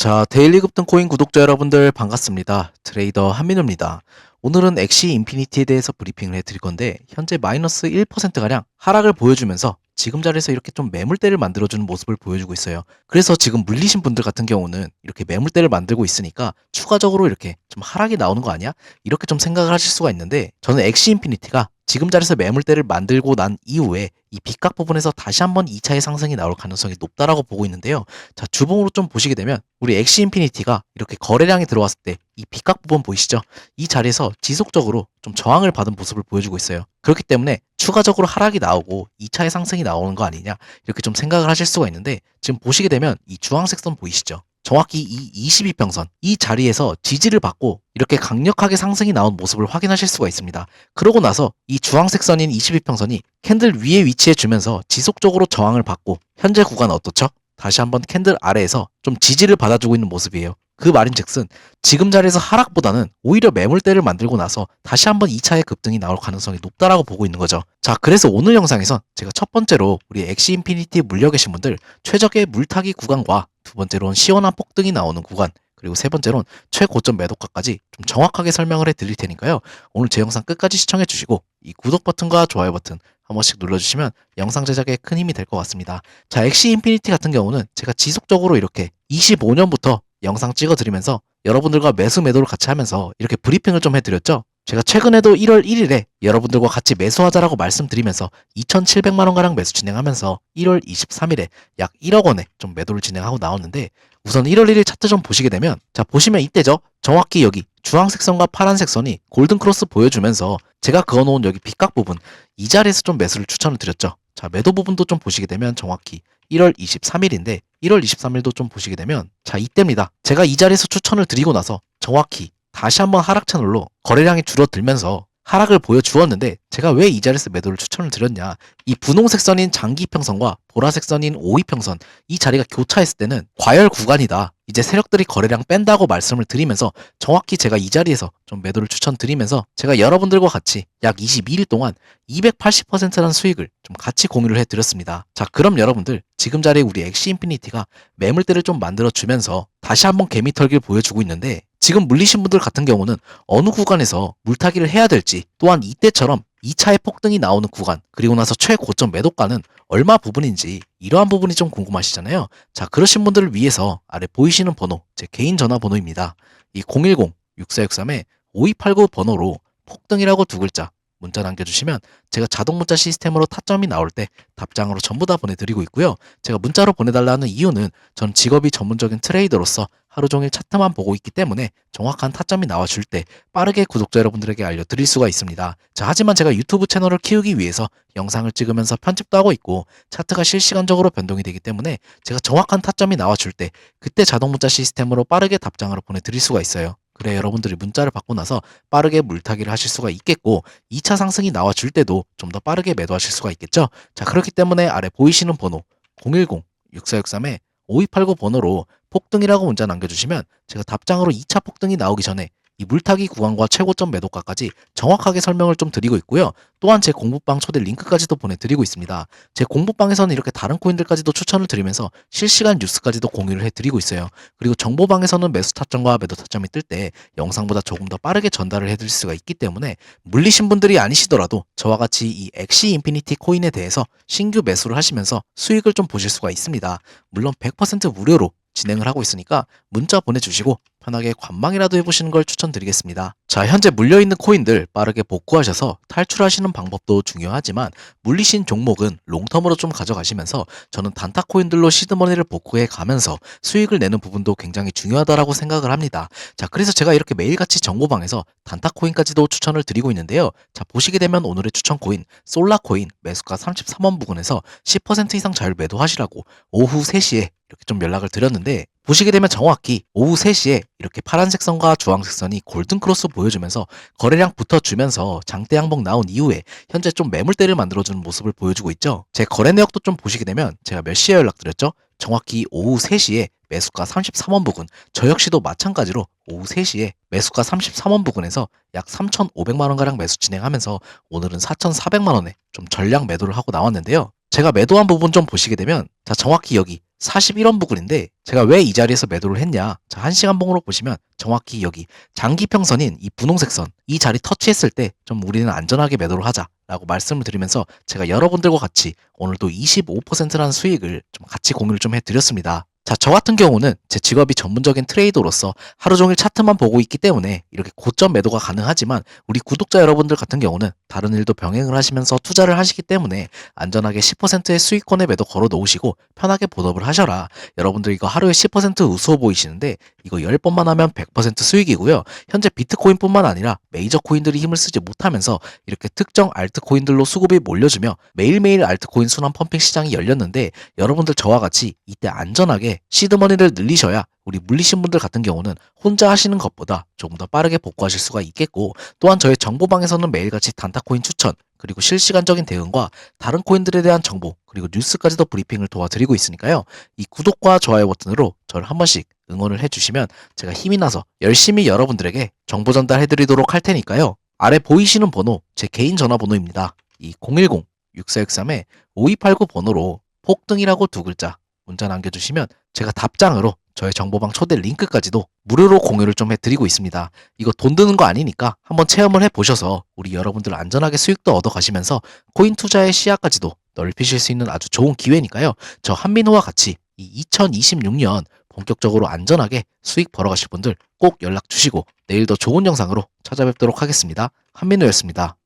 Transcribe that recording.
자, 데일리 급등 코인 구독자 여러분들 반갑습니다. 트레이더 한민우입니다. 오늘은 엑시 인피니티에 대해서 브리핑을 해드릴 건데 현재 마이너스 1%가량 하락을 보여주면서 지금 자리에서 이렇게 좀 매물대를 만들어주는 모습을 보여주고 있어요. 그래서 지금 물리신 분들 같은 경우는 이렇게 매물대를 만들고 있으니까 추가적으로 이렇게 좀 하락이 나오는 거 아니야? 이렇게 좀 생각을 하실 수가 있는데 저는 엑시 인피니티가 지금 자리에서 매물대를 만들고 난 이후에 이 빗각 부분에서 다시 한번 2차의 상승이 나올 가능성이 높다라고 보고 있는데요. 자, 주봉으로 좀 보시게 되면 우리 엑시 인피니티가 이렇게 거래량이 들어왔을 때이 빗각 부분 보이시죠? 이 자리에서 지속적으로 좀 저항을 받은 모습을 보여주고 있어요. 그렇기 때문에 추가적으로 하락이 나오고 2차의 상승이 나오는 거 아니냐 이렇게 좀 생각을 하실 수가 있는데 지금 보시게 되면 이 주황색 선 보이시죠? 정확히 이 22평선 이 자리에서 지지를 받고 이렇게 강력하게 상승이 나온 모습을 확인하실 수가 있습니다. 그러고 나서 이 주황색 선인 22평선이 캔들 위에 위치해 주면서 지속적으로 저항을 받고 현재 구간 어떻죠? 다시 한번 캔들 아래에서 좀 지지를 받아주고 있는 모습이에요. 그 말인즉슨 지금 자리에서 하락보다는 오히려 매물대를 만들고 나서 다시 한번 2차의 급등이 나올 가능성이 높다라고 보고 있는 거죠. 자, 그래서 오늘 영상에선 제가 첫 번째로 우리 엑시 인피니티에 물려 계신 분들 최적의 물타기 구간과 두 번째로는 시원한 폭등이 나오는 구간 그리고 세 번째로는 최고점 매도가까지 좀 정확하게 설명을 해 드릴 테니까요. 오늘 제 영상 끝까지 시청해 주시고 이 구독 버튼과 좋아요 버튼 한 번씩 눌러주시면 영상 제작에 큰 힘이 될 것 같습니다. 자, 엑시 인피니티 같은 경우는 제가 지속적으로 이렇게 25년부터 영상 찍어드리면서 여러분들과 매수 매도를 같이 하면서 이렇게 브리핑을 좀 해드렸죠. 제가 최근에도 1월 1일에 여러분들과 같이 매수하자라고 말씀드리면서 2,700만원가량 매수 진행하면서 1월 23일에 약 1억 원에 좀 매도를 진행하고 나왔는데 우선 1월 1일 차트 좀 보시게 되면 자 보시면 이때죠. 정확히 여기 주황색 선과 파란색 선이 골든 크로스 보여주면서 제가 그어놓은 여기 빗각 부분 이 자리에서 좀 매수를 추천을 드렸죠. 자 매도 부분도 좀 보시게 되면 정확히 1월 23일인데 1월 23일도 좀 보시게 되면 자 이때입니다. 제가 이 자리에서 추천을 드리고 나서 정확히 다시 한번 하락 채널로 거래량이 줄어들면서 하락을 보여주었는데 제가 왜 이 자리에서 매도를 추천을 드렸냐 이 분홍색 선인 장기평선과 보라색 선인 오이평선 이 자리가 교차했을 때는 과열 구간이다 이제 세력들이 거래량 뺀다고 말씀을 드리면서 정확히 제가 이 자리에서 좀 매도를 추천드리면서 제가 여러분들과 같이 약 22일 동안 280%라는 수익을 좀 같이 공유를 해드렸습니다. 자 그럼 여러분들 지금 자리에 우리 엑시 인피니티가 매물대를 좀 만들어주면서 다시 한번 개미 털기를 보여주고 있는데 지금 물리신 분들 같은 경우는 어느 구간에서 물타기를 해야 될지 또한 이때처럼 2차의 폭등이 나오는 구간 그리고 나서 최고점 매도가는 얼마 부분인지 이러한 부분이 좀 궁금하시잖아요. 자 그러신 분들을 위해서 아래 보이시는 번호 제 개인 전화번호입니다. 이 010-6463에 5289 번호로 폭등이라고 두 글자 문자 남겨주시면 제가 자동 문자 시스템으로 타점이 나올 때 답장으로 전부 다 보내드리고 있고요. 제가 문자로 보내달라는 이유는 전 직업이 전문적인 트레이더로서 하루 종일 차트만 보고 있기 때문에 정확한 타점이 나와줄 때 빠르게 구독자 여러분들에게 알려드릴 수가 있습니다. 자, 하지만 제가 유튜브 채널을 키우기 위해서 영상을 찍으면서 편집도 하고 있고 차트가 실시간적으로 변동이 되기 때문에 제가 정확한 타점이 나와줄 때 그때 자동 문자 시스템으로 빠르게 답장을 보내드릴 수가 있어요. 그래 여러분들이 문자를 받고 나서 빠르게 물타기를 하실 수가 있겠고 2차 상승이 나와줄 때도 좀 더 빠르게 매도하실 수가 있겠죠. 자 그렇기 때문에 아래 보이시는 번호 010-6463에 5289 번호로 폭등이라고 문자 남겨주시면 제가 답장으로 2차 폭등이 나오기 전에 이 물타기 구간과 최고점 매도가까지 정확하게 설명을 좀 드리고 있고요. 또한 제 공부방 초대 링크까지도 보내드리고 있습니다. 제 공부방에서는 이렇게 다른 코인들까지도 추천을 드리면서 실시간 뉴스까지도 공유를 해드리고 있어요. 그리고 정보방에서는 매수 타점과 매도 타점이 뜰 때 영상보다 조금 더 빠르게 전달을 해드릴 수가 있기 때문에 물리신 분들이 아니시더라도 저와 같이 이 엑시 인피니티 코인에 대해서 신규 매수를 하시면서 수익을 좀 보실 수가 있습니다. 물론 100% 무료로 진행을 하고 있으니까 문자 보내주시고 편하게 관망이라도 해보시는 걸 추천드리겠습니다. 자, 현재 물려있는 코인들 빠르게 복구하셔서 탈출하시는 방법도 중요하지만 물리신 종목은 롱텀으로 좀 가져가시면서 저는 단타 코인들로 시드머니를 복구해 가면서 수익을 내는 부분도 굉장히 중요하다라고 생각을 합니다. 자, 그래서 제가 이렇게 매일같이 정보방에서 단타 코인까지도 추천을 드리고 있는데요. 자, 보시게 되면 오늘의 추천 코인 솔라 코인 매수가 33원 부근에서 10% 이상 자율 매도하시라고 오후 3시에 이렇게 좀 연락을 드렸는데 보시게 되면 정확히 오후 3시에 이렇게 파란색 선과 주황색 선이 골든 크로스 보여주면서 거래량 붙어주면서 장대 양봉 나온 이후에 현재 좀 매물대를 만들어주는 모습을 보여주고 있죠. 제 거래 내역도 좀 보시게 되면 제가 몇 시에 연락드렸죠? 정확히 오후 3시에 매수가 33원 부근, 저 역시도 마찬가지로 오후 3시에 매수가 33원 부근에서 약 3,500만원가량 매수 진행하면서 오늘은 4,400만원에 좀 전량 매도를 하고 나왔는데요. 제가 매도한 부분 좀 보시게 되면 자 정확히 여기 41원 부근인데 제가 왜 이 자리에서 매도를 했냐 자 1시간 봉으로 보시면 정확히 여기 장기 평선인 이 분홍색 선 이 자리 터치했을 때 좀 우리는 안전하게 매도를 하자 라고 말씀을 드리면서 제가 여러분들과 같이 오늘도 25%라는 수익을 좀 같이 공유를 좀 해드렸습니다. 자, 저 같은 경우는 제 직업이 전문적인 트레이더로서 하루 종일 차트만 보고 있기 때문에 이렇게 고점 매도가 가능하지만 우리 구독자 여러분들 같은 경우는 다른 일도 병행을 하시면서 투자를 하시기 때문에 안전하게 10%의 수익권의 매도 걸어 놓으시고 편하게 보답을 하셔라. 여러분들 이거 하루에 10% 우스워 보이시는데 이거 10번만 하면 100% 수익이고요. 현재 비트코인뿐만 아니라 메이저 코인들이 힘을 쓰지 못하면서 이렇게 특정 알트코인들로 수급이 몰려주며 매일매일 알트코인 순환 펌핑 시장이 열렸는데 여러분들 저와 같이 이때 안전하게 시드머니를 늘리셔야 우리 물리신 분들 같은 경우는 혼자 하시는 것보다 조금 더 빠르게 복구하실 수가 있겠고 또한 저의 정보방에서는 매일같이 단타코인 추천 그리고 실시간적인 대응과 다른 코인들에 대한 정보 그리고 뉴스까지도 브리핑을 도와드리고 있으니까요. 이 구독과 좋아요 버튼으로 저를 한 번씩 응원을 해주시면 제가 힘이 나서 열심히 여러분들에게 정보 전달해드리도록 할 테니까요. 아래 보이시는 번호 제 개인 전화번호입니다. 이 010-6463-5289 번호로 폭등이라고 두 글자 문자 남겨주시면 제가 답장으로 저의 정보방 초대 링크까지도 무료로 공유를 좀 해드리고 있습니다. 이거 돈 드는 거 아니니까 한번 체험을 해보셔서 우리 여러분들 안전하게 수익도 얻어 가시면서 코인 투자의 시야까지도 넓히실 수 있는 아주 좋은 기회니까요. 저 한민호와 같이 이 2026년 본격적으로 안전하게 수익 벌어가실 분들 꼭 연락 주시고 내일 더 좋은 영상으로 찾아뵙도록 하겠습니다. 한민호였습니다.